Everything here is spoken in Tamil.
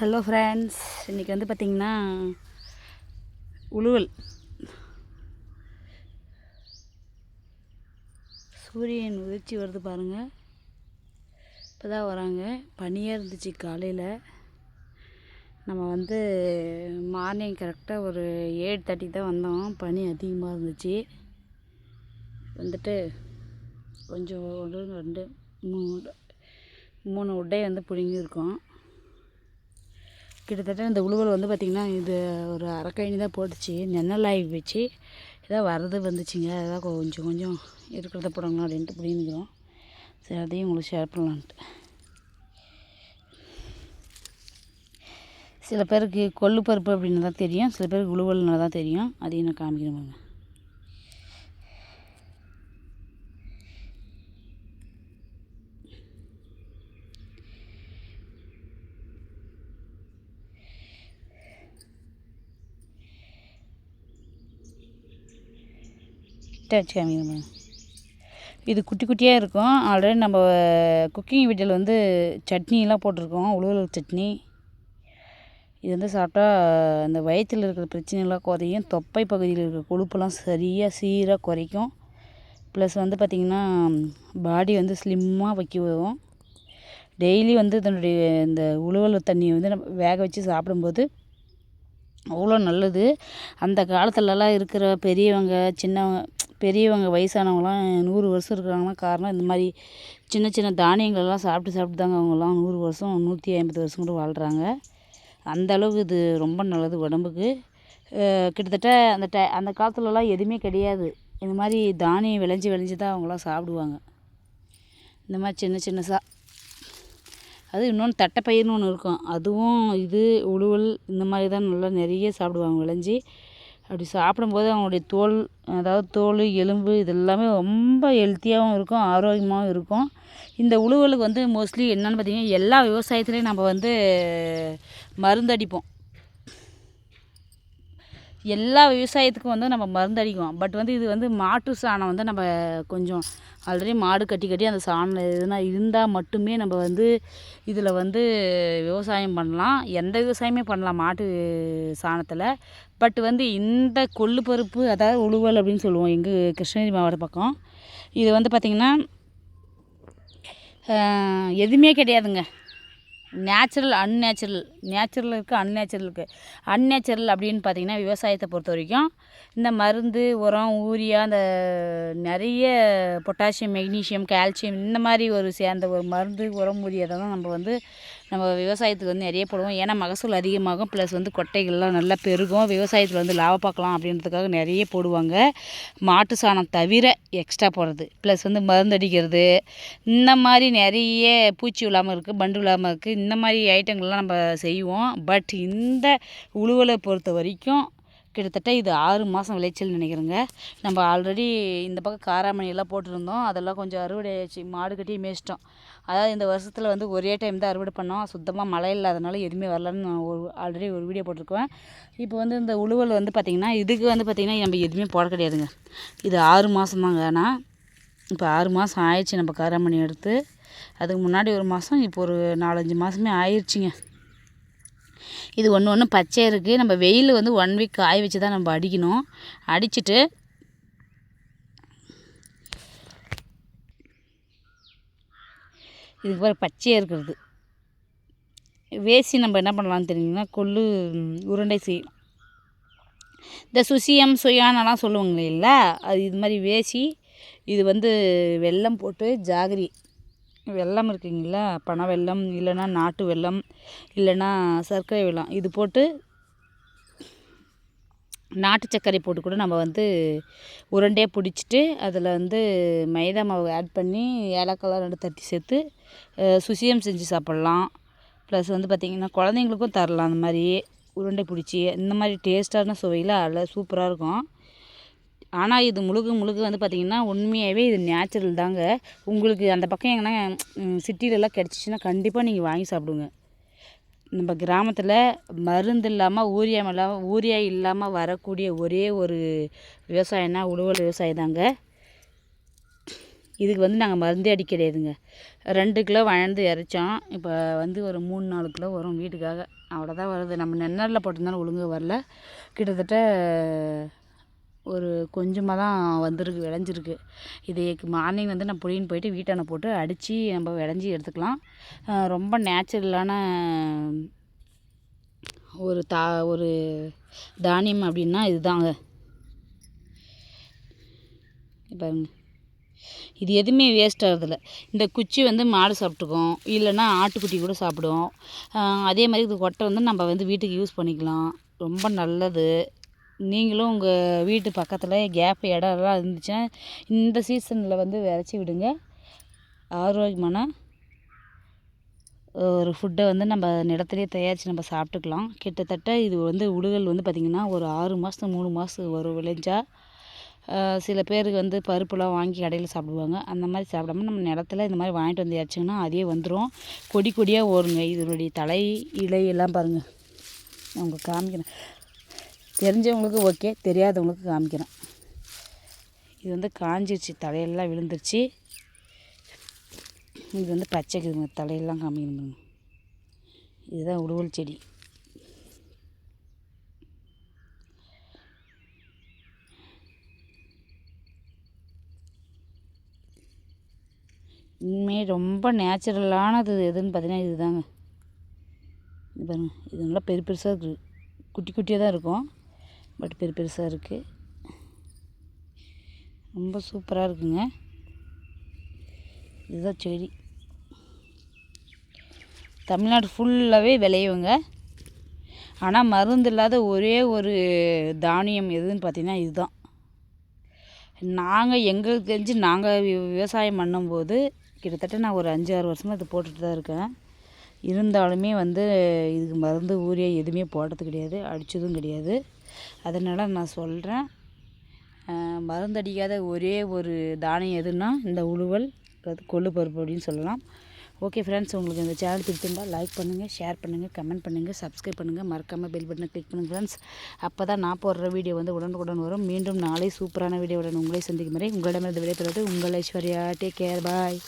ஹலோ ஃப்ரெண்ட்ஸ் இன்றைக்கி வந்து பார்த்திங்கன்னா உழுவல். சூரியன் உதிர்ச்சி வருது பாருங்கள் இப்போ தான் வராங்க. பனியாக இருந்துச்சு காலையில். நம்ம வந்து மார்னிங் கரெக்டாக ஒரு ஏழு தேர்ட்டிக்கு தான் வந்தோம். பனி அதிகமாக இருந்துச்சு. வந்துட்டு கொஞ்சம் ஒரு ரெண்டு மூணு மூணு உடை வந்து பிடுங்கியிருக்கோம். கிட்டத்தட்ட இந்த உழுவல் வந்து பார்த்திங்கன்னா இது ஒரு அரைக்கழனி தான் போட்டுச்சு. நென்னல் ஆகி போச்சு ஏதோ வரது வந்துச்சுங்க. அதான் கொஞ்சம் கொஞ்சம் இருக்கிறத போடணும் அப்படின்ட்டு பிடிங்கிக்கிறோம். சரி அதையும் உங்களுக்கு ஷேர் பண்ணலான்ட்டு. சில பேருக்கு கொள்ளு பருப்பு அப்படின்னு தான் தெரியும். சில பேருக்கு உழுவல்னால தான் தெரியும். அதையும் நான் காமிக்கிறேன் லைட்டாக வச்சு காமிக்கிறேன் இது குட்டி குட்டியாக இருக்கும். ஆல்ரெடி நம்ம குக்கிங் வீடியோவில் வந்து சட்னிலாம் போட்டிருக்கோம். உழுவல் சட்னி. இது வந்து சாப்பிட்டா இந்த வயிற்றில் இருக்கிற பிரச்சனைலாம் குறையும். தொப்பை பகுதியில் இருக்கிற கொழுப்பெல்லாம் சரியாக சீராக குறைக்கும். ப்ளஸ் வந்து பார்த்திங்கன்னா பாடி வந்து ஸ்லிம்மாக வைக்க வரும் டெய்லி வந்து இதனுடைய இந்த உழுவல் தண்ணியை வந்து நம்ம வேக வச்சு சாப்பிடும்போது அவ்வளோ நல்லது. அந்த காலத்துலலாம் இருக்கிற பெரியவங்க சின்னவங்க பெரியவங்க வயசானவங்களாம் நூறு வருஷம் இருக்கிறாங்கன்னா காரணம் இந்த மாதிரி சின்ன சின்ன தானியங்கள்லாம் சாப்பிட்டு சாப்பிட்டு தாங்க அவங்கெல்லாம் நூறு வருஷம் நூற்றி ஐம்பது வருஷம் கூட வாழ்கிறாங்க அந்த அளவுக்கு இது ரொம்ப நல்லது உடம்புக்கு. கிட்டத்தட்ட அந்த டை அந்த காலத்துலலாம் எதுவுமே கிடையாது. இந்த மாதிரி தானியம் விளைஞ்சி விளைஞ்சி தான் அவங்களாம் சாப்பிடுவாங்க. இந்த மாதிரி சின்ன சின்னதாக அது இன்னொன்று தட்டைப்பயிர்னு ஒன்று இருக்கும். அதுவும் இது உழுவல் இந்த மாதிரி தான் நல்லா நிறைய சாப்பிடுவாங்க விளைஞ்சி. அப்படி சாப்பிடும்போது அவங்களுடைய தோல் அதாவது தோல் எலும்பு இது எல்லாமே ரொம்ப ஹெல்த்தியாகவும் இருக்கும் ஆரோக்கியமாகவும் இருக்கும். இந்த உழுவலுக்கு வந்து மோஸ்ட்லி என்னென்னு பார்த்தீங்கன்னா எல்லா விவசாயத்துலேயும் நம்ம வந்து மருந்தடிப்போம். எல்லா விவசாயத்துக்கும் வந்து நம்ம மருந்தடிக்குவோம். பட் வந்து இது வந்து மாட்டு சாணம் வந்து நம்ம கொஞ்சம் ஆல்ரெடி மாடு கட்டி கட்டி அந்த சாணம் எதுனா இருந்தால் மட்டுமே நம்ம வந்து இதில் வந்து விவசாயம் பண்ணலாம். எந்த விவசாயமே பண்ணலாம் மாட்டு சாணத்தில். பட் வந்து இந்த கொள்ளு பருப்பு அதாவது உழுவல் அப்படின்னு சொல்லுவோம் எங்கள் கிருஷ்ணகிரி மாவட்ட பக்கம். இது வந்து பார்த்திங்கன்னா எதுவுமே கிடையாதுங்க. நேச்சுரல் அன்நேச்சுரல் நேச்சுரல் இருக்குது அன்நேச்சுரல் இருக்குது அன்நேச்சுரல் அப்படின்னு பார்த்தீங்கன்னா விவசாயத்தை பொறுத்த வரைக்கும் இந்த மருந்து உரம் யூரியா அந்த நிறைய பொட்டாசியம் மெக்னீஷியம் கால்சியம் இந்த மாதிரி ஒரு சேர்ந்த ஒரு மருந்து உரம் யூரியா தான் நம்ம வந்து நம்ம விவசாயத்துக்கு வந்து நிறைய போடுவோம். ஏன்னா மகசூல் அதிகமாகும். ப்ளஸ் வந்து கொட்டைகள்லாம் நல்லா பெருகும். விவசாயத்தில் வந்து லாபம் பார்க்கலாம் அப்படின்றதுக்காக நிறைய போடுவாங்க. மாட்டு சாணம் தவிர எக்ஸ்ட்ரா போடுறது. ப்ளஸ் வந்து மருந்து அடிக்கிறது. இந்த மாதிரி நிறைய பூச்சி விழாமல் இருக்குது பண்டு விழாமல் இருக்குது இந்த மாதிரி ஐட்டங்கள்லாம் நம்ம செய்வோம். பட் இந்த உழுவலை பொறுத்த வரைக்கும் கிட்டத்தட்ட இது ஆறு மாதம் விளைச்சல் நினைக்கிறேங்க. நம்ம ஆல்ரெடி இந்த பக்கம் காராமணியெல்லாம் போட்டிருந்தோம். அதெல்லாம் கொஞ்சம் அறுவடை ஆச்சு. மாடு கட்டி மேய்ச்சிட்டோம். அதாவது இந்த வருஷத்தில் வந்து ஒரே டைம் தான் அறுவடை பண்ணோம். சுத்தமாக மழை இல்லாதனால எதுவுமே வரலன்னு நான் ஒரு ஆல்ரெடி ஒரு வீடியோ போட்டிருக்கேன். இப்போ வந்து இந்த உழுவல் வந்து பார்த்திங்கன்னா இதுக்கு வந்து பார்த்திங்கன்னா நம்ம எதுவுமே போட கிடையாதுங்க. இது ஆறு மாதம் தாங்க. ஆனால் இப்போ ஆறு மாதம் ஆயிடுச்சு நம்ம காராமணி எடுத்து. அதுக்கு முன்னாடி ஒரு மாதம் இப்போ ஒரு நாலஞ்சு மாதமே ஆயிடுச்சுங்க இது ஒன்று ஒன்று பச்சை இருக்குது நம்ம வெயில் வந்து ஒன் வீக் காய வச்சு தான் நம்ம அடிக்கணும். அடிச்சுட்டு இதுக்கு பிறகு பச்சையாக இருக்கிறது. வேசி நம்ம என்ன பண்ணலாம்னு தெரியுங்கன்னா கொள்ளு உருண்டை செய்யலாம் இந்த சுசியம் சுயானெல்லாம் சொல்லுவாங்களே இல்லை? அது இது மாதிரி வேசி இது வந்து வெல்லம் போட்டு ஜாகரி. வெல்லம் இருக்குங்களா? பனை வெல்லம் இல்லைன்னா நாட்டு வெல்லம் இல்லைன்னா சர்க்கரை வெல்லம் இது போட்டு நாட்டு சர்க்கரை போட்டு கூட நம்ம வந்து உருண்டையாக பிடிச்சிட்டு அதில் வந்து மைதா மாவு ஆட் பண்ணி ஏலக்காய்லாம் ரெண்டு தட்டி சேர்த்து சுசியம் செஞ்சு சாப்பிட்லாம். ப்ளஸ் வந்து பார்த்திங்கன்னா குழந்தைங்களுக்கும் தரலாம் அந்த மாதிரி உருண்டை பிடிச்சி. இந்த மாதிரி டேஸ்ட்டான சுவையில் அதில் சூப்பராக இருக்கும். ஆனால் இது முழுக்க முழுக்க வந்து பார்த்திங்கன்னா உண்மையாகவே இது நேச்சுரல் தாங்க. உங்களுக்கு அந்த பக்கம் எங்கன்னா சிட்டிலலாம் கிடச்சிச்சின்னா கண்டிப்பாக நீங்கள் வாங்கி சாப்பிடுங்க. நம்ம கிராமத்தில் மருந்து இல்லாமல் ஊரியா இல்லாமல் ஊரியா இல்லாமல் வரக்கூடிய ஒரே ஒரு விவசாயம்னா உழுவல் விவசாயம் தாங்க இதுக்கு வந்து நாங்கள் மருந்தே அடிக்க கிடையாதுங்க ரெண்டு கிலோ வளர்ந்து இறைச்சோம். இப்போ வந்து ஒரு மூணு நாலு கிலோ வரும் வீட்டுக்காக. அவ்வளோதான் வருது. நம்ம நென்னரில் போட்டிருந்தாலும் ஒழுங்காக வரல. கிட்டத்தட்ட ஒரு கொஞ்சமாக தான் வந்திருக்கு விளைஞ்சிருக்கு. இது மார்னிங் வந்து நான் புளியின் போயிட்டு வீட்டான போட்டு அடித்து நம்ம விளைஞ்சி எடுத்துக்கலாம். ரொம்ப நேச்சுரலான ஒரு தா ஒரு தானியம் அப்படின்னா இதுதாங்க. பாருங்க. இது எதுவுமே வேஸ்ட் ஆகுறதில்ல. இந்த குச்சி வந்து மாடு சாப்பிட்டுக்கும். இல்லைன்னா ஆட்டுக்குட்டி கூட சாப்பிடும். அதே மாதிரி இது கொட்டை வந்து நம்ம வந்து வீட்டுக்கு யூஸ் பண்ணிக்கலாம். ரொம்ப நல்லது. நீங்களும் உங்கள் வீட்டு பக்கத்தில் கேப் இடம்லாம் இருந்துச்சுன்னா இந்த சீசனில் வந்து விதைச்சி விடுங்க. ஆரோக்கியமான ஒரு ஃபுட்டை வந்து நம்ம நிலத்துலேயே தயாரித்து நம்ம சாப்பிட்டுக்கலாம். கிட்டத்தட்ட இது வந்து உழுகல் வந்து பார்த்திங்கன்னா ஒரு ஆறு மாதம் மூணு மாதம் ஒரு விளைஞ்சா. சில பேருக்கு வந்து பருப்புலாம் வாங்கி கடையில் சாப்பிடுவாங்க. அந்த மாதிரி சாப்பிடாம நம்ம நிலத்துல இந்த மாதிரி வாங்கிட்டு வந்து இறச்சிங்கன்னா அதே வந்துடும் கொடி கொடியாக ஓடுங்க. இதனுடைய தலை இலை எல்லாம் பாருங்கள் நான் உங்களுக்கு காமிக்கிறேன். தெரிஞ்சவங்களுக்கு ஓகே தெரியாதவங்களுக்கு காமிக்கிறேன். இது வந்து காஞ்சிருச்சு தலையெல்லாம் விழுந்துருச்சு. இது வந்து பச்சைக்குதுங்க தலையெல்லாம் காமிக்கணும் இதுதான் உடுவல் செடி. உண்மையே ரொம்ப நேச்சுரலானது எதுன்னு பார்த்தீங்கன்னா இதுதாங்க. இது பாருங்கள் இது நல்லா பெரு பெருசாக இருக்குது குட்டி குட்டியாக தான் இருக்கும். பட் பெரு பெருசாக இருக்குது ரொம்ப சூப்பராக இருக்குங்க. இதுதான் செடி. தமிழ்நாடு ஃபுல்லாகவே விளையுங்க. ஆனால் மருந்து இல்லாத ஒரே ஒரு தானியம் எதுன்னு பார்த்திங்கன்னா இதுதான். நாங்கள் எங்களுக்கு தெரிஞ்சு நாங்கள் விவசாயம் பண்ணும்போது கிட்டத்தட்ட நான் ஒரு அஞ்சு ஆறு வருஷமாக இது போட்டுட்டு தான் இருக்கேன். இருந்தாலுமே வந்து இதுக்கு மருந்து ஊரியா எதுவுமே போடுறது கிடையாது அடித்ததும் கிடையாது. அதனால் நான் சொல்கிறேன் மருந்தடிக்காத ஒரே ஒரு தானியம் எதுன்னா இந்த உழுவல் அது கொள்ளு பருப்பு அப்படின்னு சொல்லலாம். ஓகே ஃப்ரெண்ட்ஸ் உங்களுக்கு இந்த சேனல் பிடிச்சிருந்தா லைக் பண்ணுங்கள் ஷேர் பண்ணுங்கள் கமெண்ட் பண்ணுங்கள் சப்ஸ்கிரைப் பண்ணுங்கள் மறக்காமல் பெல் பட்டனை கிளிக் பண்ணுங்கள் ஃப்ரெண்ட்ஸ் அப்போ தான் நான் போடுற வீடியோ வந்து உடனுக்குடன் வரும். மீண்டும் நாளை சூப்பரான வீடியோவுடன் உங்களை சந்திக்கும் வரை உங்களிடமிருந்து விடைபெறுவது உங்கள் ஐஸ்வர்யா. Take care bye